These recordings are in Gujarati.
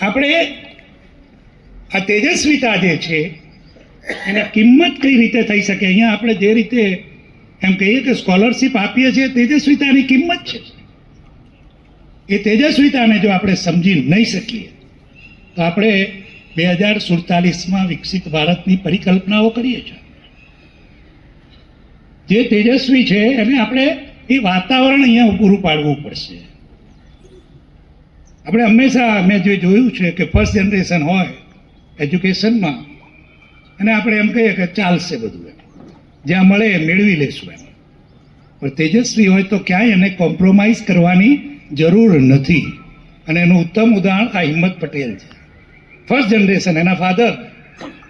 આપણે આ તેજસ્વીતા જે છે, એને કિંમત કઈ રીતે થઈ શકે? અહીંયા આપણે જે રીતે એમ કહીએ કે સ્કોલરશિપ આપીએ છીએ તેજસ્વીતાની કિંમત છે. એ તેજસ્વીતાને જો આપણે સમજી નહીં શકીએ, તો આપણે બે હજાર સુડતાલીસમાં વિકસિત ભારતની પરિકલ્પનાઓ કરીએ છીએ. જે તેજસ્વી છે, એને આપણે એ વાતાવરણ અહીંયા પૂરું પાડવું પડશે. આપણે હંમેશા મેં જે જોયું છે કે ફર્સ્ટ જનરેશન હોય એજ્યુકેશનમાં અને આપણે એમ કહીએ કે ચાલશે બધું એમ. જ્યાં મળે મેળવી લેશું એમ. પણ તેજસ્વી હોય તો ક્યાંય એને કોમ્પ્રોમાઇઝ કરવાની જરૂર નથી. અને એનું ઉત્તમ ઉદાહરણ આ હિંમત પટેલ છે. ફર્સ્ટ જનરેશન એના ફાધર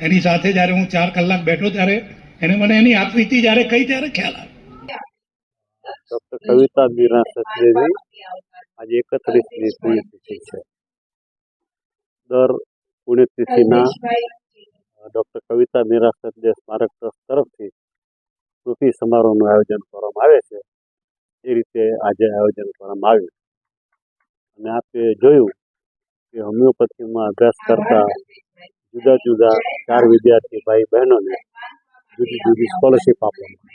એની સાથે જ્યારે હું ચાર કલાક બેઠો ત્યારે એને મને એની આપવીતી જ્યારે કહી ત્યારે ખ્યાલ આવે. ડોક્ટર કવિતા આજે એકત્રીસમી પુણ્યતિથિ છે. દર પુણ્યતિથિના ડોક્ટર કવિતા મીરા સચદેવ સ્મારક ટ્રસ્ટ તરફથી સ્મૃતિ સમારોહનું આયોજન કરવામાં આવે છે. એ રીતે આજે આયોજન કરવામાં આવ્યું. અને આપે જોયું કે હોમિયોપેથીમાં અભ્યાસ કરતા જુદા જુદા ચાર વિદ્યાર્થી ભાઈ બહેનોને જુદી જુદી સ્કોલરશીપ આપવામાં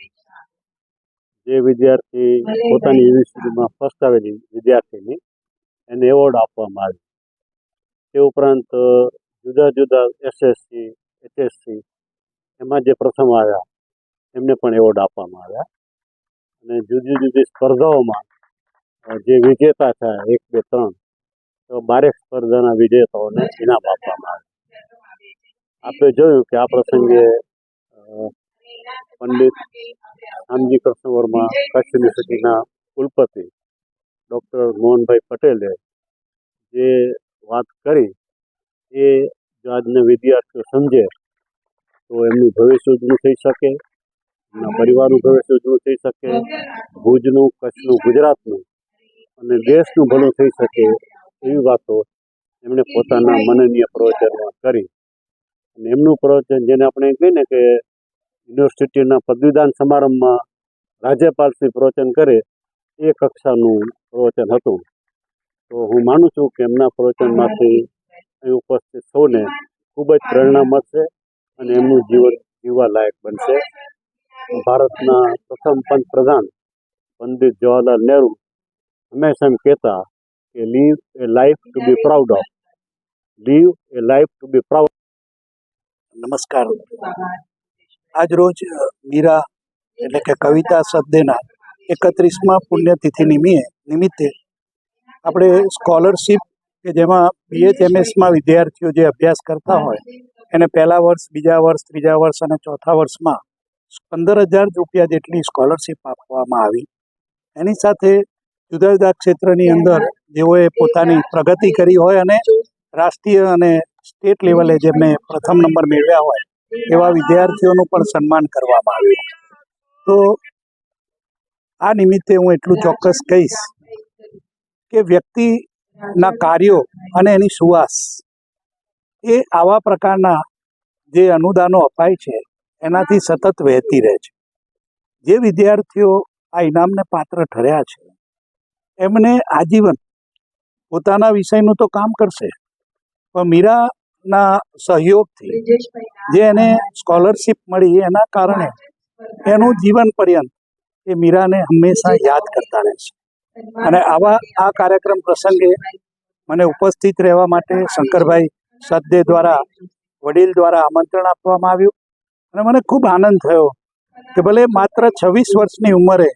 જે વિદ્યાર્થી પોતાની યુનિવર્સિટીમાં ફર્સ્ટ આવેલી વિદ્યાર્થીની એને એવોર્ડ આપવામાં આવે. તે ઉપરાંત જુદા જુદા એસએસસી એચએસસી એમાં જે પ્રથમ આવ્યા એમને પણ એવોર્ડ આપવામાં આવ્યા. અને જુદી જુદી સ્પર્ધાઓમાં જે વિજેતા થયા એક બે ત્રણ તો બારેક સ્પર્ધાના વિજેતાઓને ઇનામ આપવામાં આવ્યા. આપણે જોયું કે આ પ્રસંગે પંડિત રામજી કૃષ્ણ વર્મા કચ્છ યુનિવર્સિટીના કુલપતિ ડૉક્ટર મોહનભાઈ પટેલે જે વાત કરી એ જો આજના વિદ્યાર્થીઓ સમજે તો એમનું ભવિષ્ય ઉજળું થઈ શકે એમના પરિવારનું ભવિષ્ય ઉજળું થઈ શકે ભુજનું કચ્છનું ગુજરાતનું અને દેશનું ભલું થઈ શકે એવી વાતો એમણે પોતાના મનનીય પ્રવચનમાં કરી. અને એમનું પ્રવચન જેને આપણે કહીએ ને કે યુનિવર્સિટીના પદવીદાન સમારંભમાં રાજ્યપાલશ્રી પ્રવચન કરે એ કક્ષાનું પ્રવચન હતું. તો હું માનું છું કે એમના પ્રવચનમાંથી અહીં ઉપસ્થિત સૌને ખૂબ જ પ્રેરણા મળશે અને એમનું જીવન જીવવા લાયક બનશે. ભારતના પ્રથમ પંતપ્રધાન પંડિત જવાહરલાલ નહેરુ હંમેશા એમ કહેતા કે live a life to be proud of live a life to be proud નમસ્કાર. આજ રોજ મીરા એટલે કે કવિતા સદદેના એકત્રીસમાં પુણ્યતિથિ નિમિત્તે નિમિત્તે આપણે સ્કોલરશિપ કે જેમાં બીએચએમએસમાં વિદ્યાર્થીઓ જે અભ્યાસ કરતા હોય, એને પહેલા વર્ષ, બીજા વર્ષ, ત્રીજા વર્ષ અને ચોથા વર્ષમાં પંદર હજાર રૂપિયા જેટલી સ્કોલરશિપ આપવામાં આવી. એની સાથે જુદા જુદા ક્ષેત્રની અંદર જેઓએ પોતાની પ્રગતિ કરી હોય અને રાષ્ટ્રીય અને સ્ટેટ લેવલે જેમને પ્રથમ નંબર મેળવ્યા હોય એવા વિદ્યાર્થીઓનું પણ સન્માન કરવામાં આવ્યું. તો આ નિમિત્તે હું એટલું ચોક્કસ કહીશ કે વ્યક્તિના કાર્યો અને એની સુવાસ એ આવા પ્રકારના જે અનુદાનો અપાય છે, એનાથી સતત વહેતી રહે છે. જે વિદ્યાર્થીઓ આ ઇનામને પાત્ર ઠર્યા છે, એમને આજીવન પોતાના વિષયનું તો કામ કરશે, પણ મીરાના સહયોગથી જે એને સ્કોલરશિપ મળી એના કારણે એનું જીવન પર્યંત એ મીરાને હંમેશા યાદ કરતા રહેશે અને આવા આ કાર્યક્રમ પ્રસંગે મને ઉપસ્થિત રહેવા માટે શંકરભાઈ સદ્દે દ્વારા, વડીલ દ્વારા આમંત્રણ આપવામાં આવ્યું અને મને ખૂબ આનંદ થયો કે ભલે માત્ર છવ્વીસ વર્ષની ઉંમરે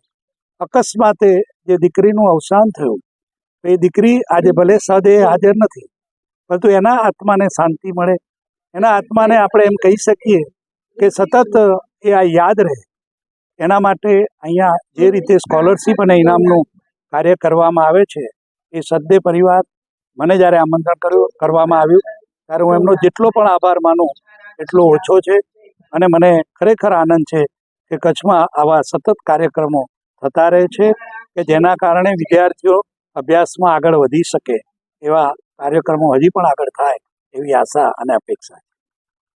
અકસ્માતે જે દીકરીનું અવસાન થયું એ દીકરી આજે ભલે સદે હાજર નથી, પરંતુ એના આત્માને શાંતિ મળે એના આત્માને આપણે એમ કહી શકીએ કે સતત એ આ યાદ રહે. એના માટે અહીંયા જે રીતે સ્કોલરશીપ અને ઇનામનું કાર્ય કરવામાં આવે છે, એ સદ્દે પરિવાર મને જ્યારે આમંત્રણ કર્યું, કરવામાં આવ્યું, ત્યારે હું એમનો જેટલો પણ આભાર માનું, એટલો ઓછો છે. અને મને ખરેખર આનંદ છે કે કચ્છમાં આવા સતત કાર્યક્રમો થતા રહે છે કે જેના કારણે વિદ્યાર્થીઓ અભ્યાસમાં આગળ વધી શકે, એવા કાર્યક્રમો હજી પણ આગળ થાય. એવી આશા અને અપેક્ષા છે